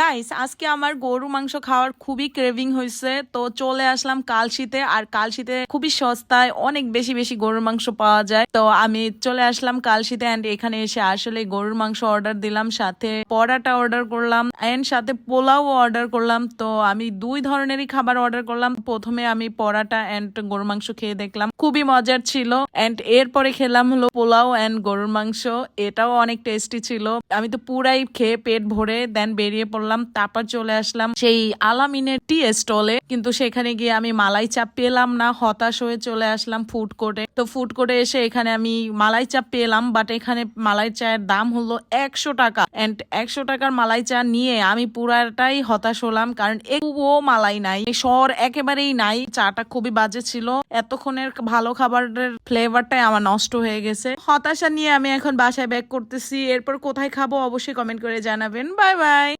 Guys আজকে আমার গরু মাংস খাওয়ার খুবই ক্রেভিং হয়েছে। তো চলে আসলাম কালশিতে, আর কালশিতে খুবই সস্তায় অনেক বেশি বেশি গরুর মাংস পাওয়া যায়। তো আমি চলে আসলাম কালশিতে অ্যান্ড এখানে এসে আসলে গরুর মাংস অর্ডার দিলাম, সাথে পরাটা অর্ডার করলাম অ্যান্ড সাথে পোলাও অর্ডার করলাম। তো আমি দুই ধরনেরই খাবার অর্ডার করলাম। প্রথমে আমি পরাটা অ্যান্ড গরুর মাংস খেয়ে দেখলাম, খুবই মজার ছিল। অ্যান্ড এরপরে খেলাম হলো পোলাও অ্যান্ড গরুর মাংস, এটাও অনেক টেস্টি ছিল। আমি তো পুরাই খেয়ে পেট ভরে দেন বেরিয়ে পড়লাম তারপর চলে আসলাম সেই আলামিনের টি স্টলে। কিন্তু সেখানে গিয়ে আমি মালাই চাপ পেলাম না, হতাশ হয়ে চলে আসলাম ফুড কোর্টে। তো ফুড কোর্টে এসে এখানে আমি মালাই চাপ পেলাম বাট এখানে মালাই চায়ের দাম হলো একশো টাকা। এন্ড একশো টাকার মালাই চা নিয়ে আমি পুরাটাই হতাশ হলাম, কারণ একটুও মালাই নাই। সর একেবারেই নাই, চাটা খুবই বাজে ছিল। এতক্ষণের ভালো খাবারের ফ্লেভারটাই আমার নষ্ট হয়ে গেছে। হতাশা নিয়ে আমি এখন বাসায় ব্যাক করতেছি। এরপর কোথায় খাব অবশ্যই কমেন্ট করে জানাবেন। Bye bye